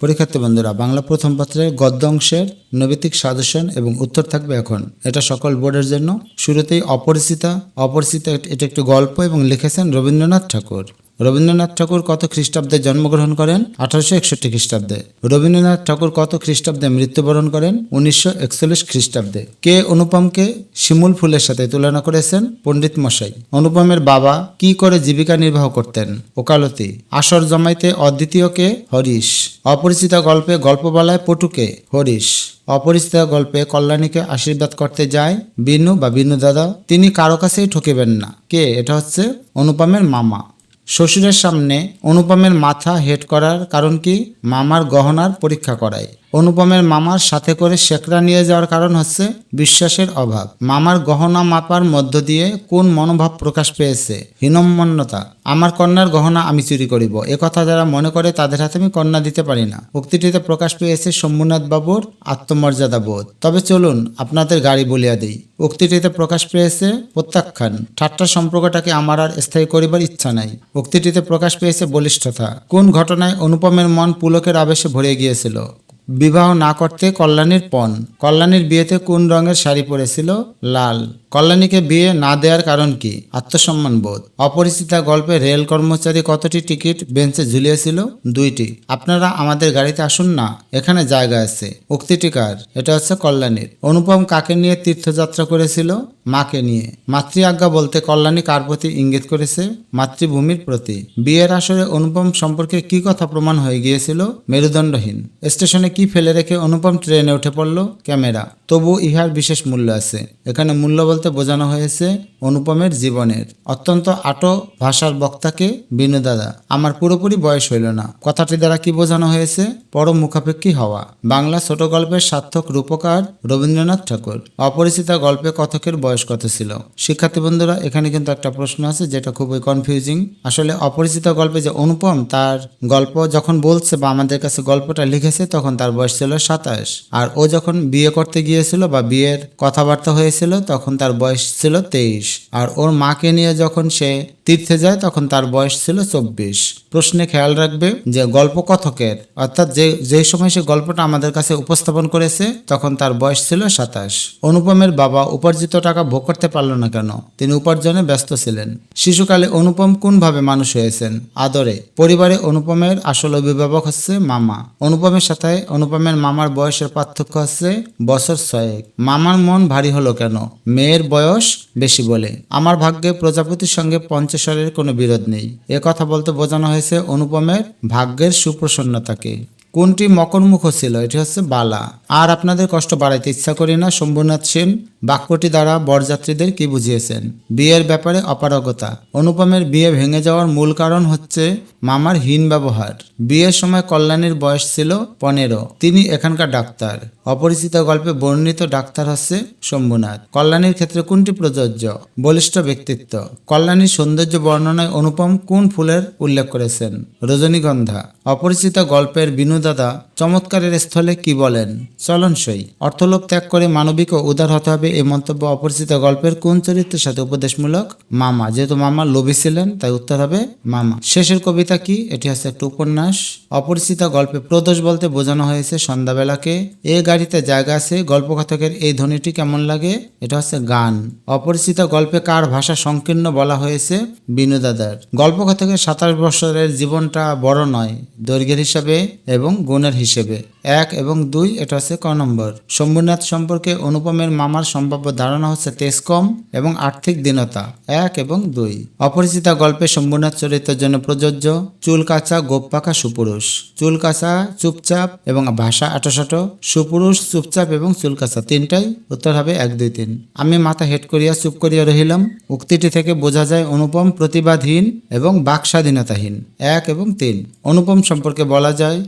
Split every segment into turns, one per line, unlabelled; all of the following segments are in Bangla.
পরীক্ষার্থী বন্ধুরা, বাংলা প্রথম পত্রের গদ্য অংশের নৈবিতিক সাজেশন এবং উত্তর থাকবে এখন। এটা সকল বোর্ডের জন্য। শুরুতেই অপরিচিতা অপরিচিতা এটা একটি গল্প এবং লিখেছেন রবীন্দ্রনাথ ঠাকুর। রবীন্দ্রনাথ ঠাকুর কত খ্রিস্টাব্দে জন্মগ্রহণ করেন? আঠারোশো একষট্টি খ্রিস্টাব্দে। রবীন্দ্রনাথ ঠাকুর কত খ্রিস্টাব্দে মৃত্যুবরণ করেন? উনিশশো একচল্লিশ খ্রিস্টাব্দে। কে অনুপমকে শিমুল ফুলের সাথে তুলনা করেছেন? পণ্ডিত মশাই। অনুপমের বাবা কি করে জীবিকা নির্বাহ করতেন? ওকালতি। আসর জমাইতে অদ্বিতীয়কে হরিশ। অপরিচিত গল্পে গল্প বলায় পটুকে হরিশ। অপরিচিত গল্পে কল্যাণীকে আশীর্বাদ করতে যায় বিনু বা বিনু দাদা। তিনি কারও কাছেই ঠকিবেন না। কে? এটা হচ্ছে অনুপমের মামা। শ্বশুরের সামনে অনুপমের মাথা হেট করার কারণ কি? মামার গহনার পরীক্ষা করায়। অনুপমের মামার সাথে করে শেকরা নিয়ে যাওয়ার কারণ হচ্ছে বিশ্বাসের অভাব। মামার গহনা মাপার মধ্য দিয়ে কোন মনোভাব প্রকাশ পেয়েছে? হীনম্মন্যতা। আমার কন্যার গহনা আমি চুরি করিব। এ কথা যারা মনে করে তাদের হাতে আমি কন্যা দিতে পারি না। উক্তিটিতে প্রকাশ পেয়েছে শম্ভুনাথ বাবুর আত্মমর্যাদা বোধ। তবে চলুন আপনাদের গাড়ি বলিয়া দিই। উক্তিটিতে প্রকাশ পেয়েছে প্রত্যাখ্যান। ঠাট্টা সম্পর্কটাকে আমার আর স্থায়ী করিবার ইচ্ছা নাই। উক্তিটিতে প্রকাশ পেয়েছে বলিষ্ঠতা। কোন ঘটনায় অনুপমের মন পুলকের আবেশে ভরে গিয়েছিল? বিবাহ না করতে কল্যাণীর পণ। কল্যাণীর বিয়েতে কোন রঙের শাড়ি পরেছিল? লাল। কল্যাণীকে বিয়ে না দেওয়ার কারণ কি? আত্মসম্মান বোধ। অপরিচিতা গল্পে রেল কর্মচারী কতটি টিকিট বেঞ্চে ঝুলিয়েছিল? দুইটি। আপনারা আমাদের গাড়িতে আসুন না, এখানে জায়গা আছে। উক্তিটিকার এটা হচ্ছে কল্যাণীর। অনুপম কাকে নিয়ে তীর্থযাত্রা করেছিল? মাকে নিয়ে। মাতৃ আজ্ঞা বলতে কল্যাণী কার প্রতি ইঙ্গিত করেছে? মাতৃভূমির প্রতি। বিয়ের আসরে অনুপম সম্পর্কে কি কথা প্রমাণ হয়ে গিয়েছিল? মেরুদণ্ডহীন। স্টেশনে কি ফেলে রেখে অনুপম ট্রেনে উঠে পড়ল? ক্যামেরা। তবু ইহার বিশেষ মূল্য আছে। এখানে মূল্য বলতে বোঝানো হয়েছে অনুপমের জীবনের অত্যন্ত আটো ভাষার বক্তাকে বিনু দাদা, আমার পুরোপুরি বয়স হইল না। কথাটি দ্বারা কি বোঝানো হয়েছে? পরম মুখাপেক্ষী হওয়া। বাংলা ছোট গল্পের সার্থক রূপকার রবীন্দ্রনাথ ঠাকুর। অপরিচিতা গল্পে কথকের বয়স কত ছিল? শিক্ষার্থী বন্ধুরা, এখানে কিন্তু একটা প্রশ্ন আছে, যেটা খুবই কনফিউজিং আসলে অপরিচিত গল্পে যে অনুপম, তার গল্প যখন বলছে বা আমাদের কাছে গল্পটা লিখেছে, তখন তার বয়স ছিল সাতাশ। আর ও যখন বিয়ে করতে গিয়েছিল বা বিয়ের কথাবার্তা হয়েছিল, তখন তার বয়স ছিল তেইশ। আর ওর মাকে নিয়ে যখন সে তীর্থে যায়, তখন তার বয়স ছিল চব্বিশ। প্রশ্নে খেয়াল রাখবে যে গল্প কথকের, অর্থাৎ যে যে সময় সে গল্পটা আমাদের কাছে উপস্থাপন করেছে, তখন তার বয়স ছিল সাতাশ। অনুপমের বাবা উপার্জিত টাকা ভোগ করতে পারল না কেন? তিনি উপার্জনে ব্যস্ত ছিলেন। শিশুকালে অনুপম কোনভাবে মানুষ হয়েছেন? আদরে। পরিবারে অনুপমের আসল অভিভাবক হচ্ছে মামা। অনুপমের সাথে অনুপমের মামার বয়সের পার্থক্য হচ্ছে বছর ছয়েক। মামার মন ভারী হলো কেন? মেয়ের বয়স বেশি বলে। আমার ভাগ্যে প্রজাপতির সঙ্গে পঞ্চেশ্বরের কোনো বিরোধ নেই। এ কথা বলতে বোঝানো হয়েছে অনুপমের ভাগ্যের সুপ্রসন্নতাকে। কোনটি মকরমুখ ছিল? এটি হচ্ছে বালা। আর আপনাদের কষ্ট বাড়াইতে ইচ্ছা করি না, শম্ভুনাথ সেন বাক্যটি দ্বারা বরযাত্রীদের কি বুঝিয়েছেন? বিয়ের ব্যাপারে অপারগতা। অনুপমের বিয়ে ভেঙে যাওয়ার মূল কারণ হচ্ছে মামার হীন ব্যবহার। বিয়ের সময় কল্যাণীর বয়স ছিল পনেরো। তিনি এখানকার ডাক্তার। অপরিচিত গল্পে বর্ণিত ডাক্তার হচ্ছে শম্ভুনাথ। কল্যাণীর ক্ষেত্রে কোনটি প্রযোজ্য? বলিষ্ঠ ব্যক্তিত্ব। কল্যাণীর সৌন্দর্য বর্ণনায় অনুপম কোন ফুলের উল্লেখ করেছেন? রজনীগন্ধা। অপরিচিত গল্পের বিনুদাদা চমৎকারের স্থলে কি বলেন? চলনসই অর্থলোভ ত্যাগ করে মানবিক ও উদার হতে হবে এই মন্তব্য অপরিচিত গল্পের কোন চরিত্রের সাথে উপদেশমূলক? মামা। যেহেতু মামা লোভী ছিলেন, তাই উত্তর হবে মামা। শেষের কবিতা কি? এটি হচ্ছে একটা উপন্যাস। অপরিচিত গল্পে প্রদোষ বলতে বোঝানো হয়েছে সন্ধ্যাবেলাকে। এ গাড়িতে জায়গা আছে, গল্পকথকের এই ধ্বনিটি কেমন লাগে? এটা হচ্ছে গান। অপরিচিত গল্পে কার ভাষা সংকীর্ণ বলা হয়েছে? বিনুদাদার গল্পকথকের সাতাশ বছরের জীবনটা বড় নয়, দৈর্ঘ্যের হিসাবে এবং গুণের হিসেবে। এক এবং দুই, এটা হচ্ছে ক নম্বর। শম্ভুনাথ সম্পর্কে অনুপমের মামার সম্ভাব্য ধারণা হচ্ছে তেজ কম এবং আর্থিক দীনতা। এক এবং দুই। অপরিচিতা গল্পে শম্ভুনাথ চরিত্রের জন্য প্রযোজ্য। চুল কাঁচা, গোপ পাকা সুপুরুষ। চুল কাঁচা, চুপচাপ এবং ভাষা আটোসাটো সুপুরুষ, চুপচাপ এবং চুল কাঁচা তিনটাই। উত্তর হবে এক, দুই, তিন। আমি মাথা হেট করিয়া চুপ করিয়া রহিলাম। উক্তিটি থেকে বোঝা যায় অনুপম প্রতিবাদহীন এবং বাক স্বাধীনতাহীন এক এবং তিন। অনুপম সম্পর্কে বলা যায়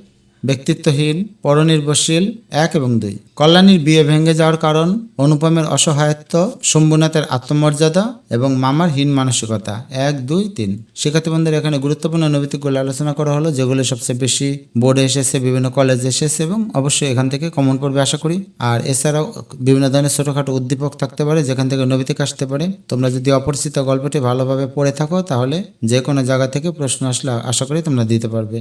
ব্যক্তিত্বহীন, পরনির্ভরশীল, এক এবং দুই। কল্যাণীর বিয়ে ভেঙে যাওয়ার কারণ, অনুপমের অসহায়ত্ব, শম্ভুনাথের আত্মমর্যাদা এবং মামার হীন মানসিকতা। এক, দুই, তিন। শিক্ষার্থী বন্ধুরা, এখানে গুরুত্বপূর্ণ নৈতিকগুলো আলোচনা করা হলো, যেগুলো সবচেয়ে বেশি বোর্ডে এসেছে, বিভিন্ন কলেজে এসেছে এবং অবশ্যই এখান থেকে কমন পড়বে, আশা করি। আর এছাড়াও বিভিন্ন ধরনের ছোটোখাটো উদ্দীপক থাকতে পারে, যেখান থেকে নৈতিক আসতে পারে। তোমরা যদি অপরিচিত গল্পটি ভালোভাবে পড়ে থাকো, তাহলে যে কোনো জায়গা থেকে প্রশ্ন আসলে আশা করি তোমরা দিতে পারবে।